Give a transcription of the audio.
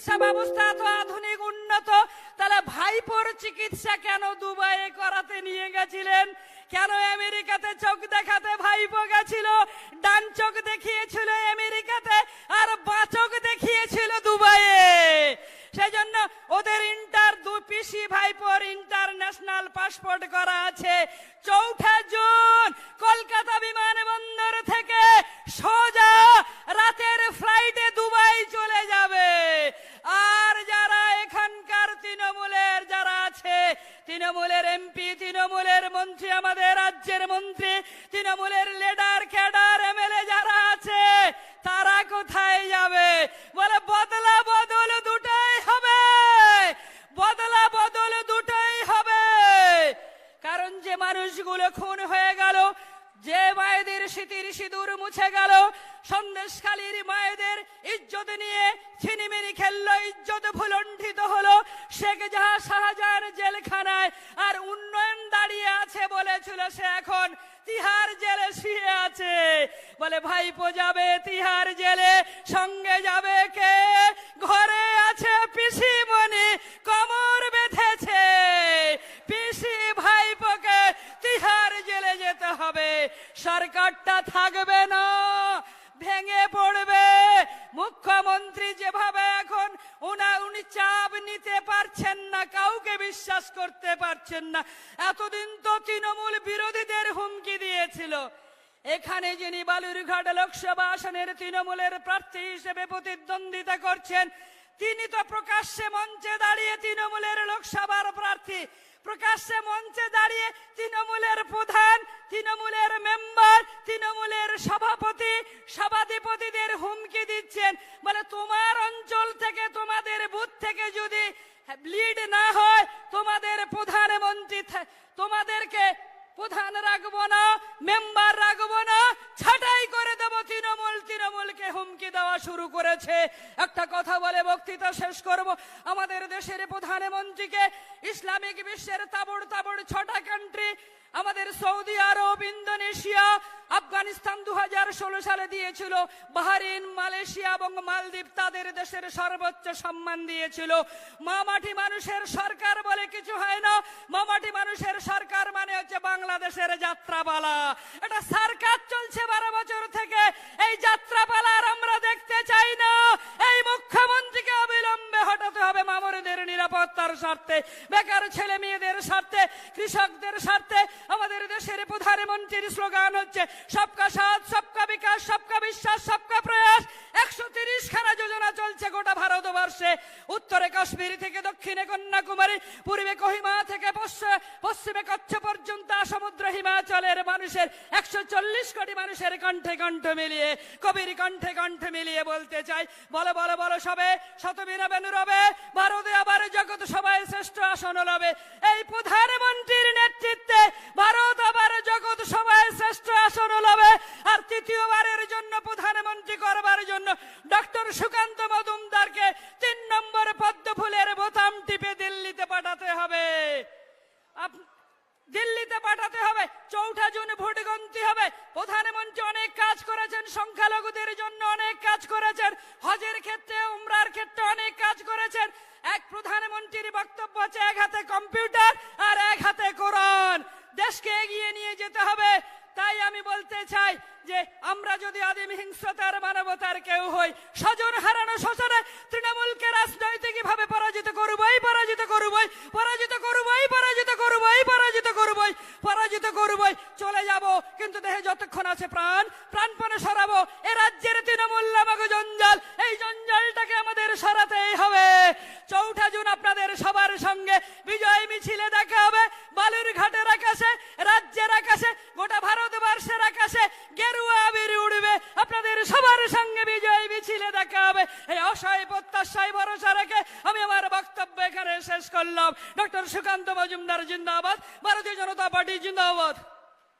চিকিৎসা ব্যবস্থা এত আধুনিক, উন্নত, তাহলে ভাইপোর চিকিৎসা কেন দুবাইয়ে করাতে নিয়ে গেছিলেন? কেন আমেরিকাতে চোখ দেখাতে ভাইপো গেছিল? ডান চোখ দেখিয়েছিল আমেরিকাতে, আর বাঁ চোখ দেখিয়েছিল দুবাইয়ে। সেজন্য ওদের ইন্টার দু পিসি ভাইপোর ইন্টারন্যাশনাল পাসপোর্ট করা আছে। চৌঠা জুন, কলকাতা বিমানবন্দর থেকে তৃণমূলের এমপি, তৃণমূলের মন্ত্রী, আমাদের রাজ্যের মন্ত্রী, তৃণমূলের লিডার ক্যাডার এমএলএ যারা আছে, তারা কোথায় যাবে? বলে, বদলা বদল দুটাই হবে। বদলা বদল দুটাই হবে। কারণ যে মানুষগুলো খুন হয়ে গেল, যে মায়েদের স্মৃতির সিঁদুর মুছে গেল সন্দেশখালীর মায়েদের ইজ্জত নিয়ে ছিনিমিনি খেললো, ইজ্জত ভুলণ্ঠিত হলো। শেখ জাহা শাহজাহান জেলখানায় আর উন্নয়ন দাঁড়িয়ে আছে বলেছিল সে এখন। তিহার জেলে শুয়ে আছে। বলে, ভাইপো যাবে তিহার জেলে, সঙ্গে যাবে কে? ঘরে আছে পিসিমণি, কমর বেঁধেছে। পিসি ভাইপোকে তিহার জেলে যেতে হবে। সরকারটা থাকবে না। পারছেন না। এতদিন তো তৃণমূল বিরোধীদের হুমকি দিয়েছিল। এখানে যিনি বালুরঘাট লোকসভা আসনের তৃণমূলের প্রার্থী হিসেবে প্রতিদ্বন্দ্বিতা করছেন, তিনি তো প্রকাশ্যে মঞ্চে দাঁড়িয়ে তৃণমূলের লোকসভার প্রার্থী। প্রকাশ্যে মঞ্চে দাঁড়িয়ে তৃণমূলের প্রধান, তৃণমূলের মেম্বার, তৃণমূলের সভাপতি, সভাধিপতিদের হুমকি দিচ্ছেন। বলে, তোমার অঞ্চল থেকে, তোমাদের বুথ থেকে যদি লিড না হয় তোমাদের প্রধানমন্ত্রী তোমাদেরকে প্রধান রাখব না মেম্বার রাখব না ছাটাই তৃণমূলকে হুমকি দেওয়া শুরু করেছে। একটা কথা বলে বক্তৃতা শেষ করব। আমাদের দেশের প্রধানমন্ত্রীকে ইসলামিক বিশ্বের তাবড় তাবড় ছটা কান্ট্রি আমাদের সৌদি আরব, ইন্দোনেশিয়া, আফগানিস্তান দু সালে দিয়েছিল। বাহারিন, মালয়েশিয়া এবং মালদ্বীপ তাদের দেশের সর্বোচ্চ সম্মান দিয়েছিল। মামাটি মানুষের সরকার বলে কিছু হয় না। মামাটি মানুষের সরকার মানে হচ্ছে বাংলাদেশের যাত্রাপালা। এটা সরকার চলছে বারো বছর থেকে। এই যাত্রা পালার আমরা দেখতে চাই না। এই মুখ্যমন্ত্রীকে অবিলম্বে হটাতে হবে মামরেদের নিরাপত্তার স্বার্থে, বেকার ছেলে মেয়েদের স্বার্থে, কৃষকদের স্বার্থে। আমাদের দেশের প্রধানমন্ত্রীর স্লোগান হচ্ছে, সবকা সাথ, সবকা বিকাশ, সবকা বিশ্বাস, সবকা প্রয়াস। একশো তিরিশ খানা যোজনা চলছে গোটা ভারতবর্ষে। উত্তরে কাশ্মীর থেকে দক্ষিণে কন্যাকুমারী, পূর্বে কহিমা থেকে পশ্চিমে কচ্ছ পর্যন্ত সমুদ্র হিমাচলের মানুষের একশো চল্লিশ কোটি মানুষের কণ্ঠে কণ্ঠ মিলিয়ে, কবির কণ্ঠে কণ্ঠ মিলিয়ে বলতে চাই। বলো বলো বলো সবে শতবীর বেনুরবে ভারতে আবার জগৎ সবাই শ্রেষ্ঠ আসন লবে এই প্রধানমন্ত্রীর সুকান্ত মজুমদারকে তিন বোতাম টিপে দিল্লিতে পাঠাতে হবে। দিল্লিতে পাঠাতে হবে, চৌঠা জুন ভোট গন্তি হবে। প্রধানমন্ত্রী অনেক কাজ করেছেন, সংখ্যালঘুদের জন্য অনেক কাজ করেছেন, হজের ক্ষেত্রে, উমরার ক্ষেত্রে অনেক কাজ করেছেন। চাই যে আমরা যদি আদিম হিংস্রতার, মানবতার কেউ হই, স্বজন হারানো শোষণে তৃণমূলকে রাজনৈতিক ভাবে পরাজিত করবই পরাজিত করবই পরাজিত করবই পরাজিত করবই পরাজিত করবই পরাজিত করবই, চলে যাব। কিন্তু দেহে যতক্ষণ আছে প্রাণ, প্রাণপণে সরাবো। এ রাজ্যের তৃণমূল নামক করলাম। ডক্টর সুকান্ত মজুমদার জিন্দাবাদ ভারতীয় জনতা পার্টি জিন্দাবাদ।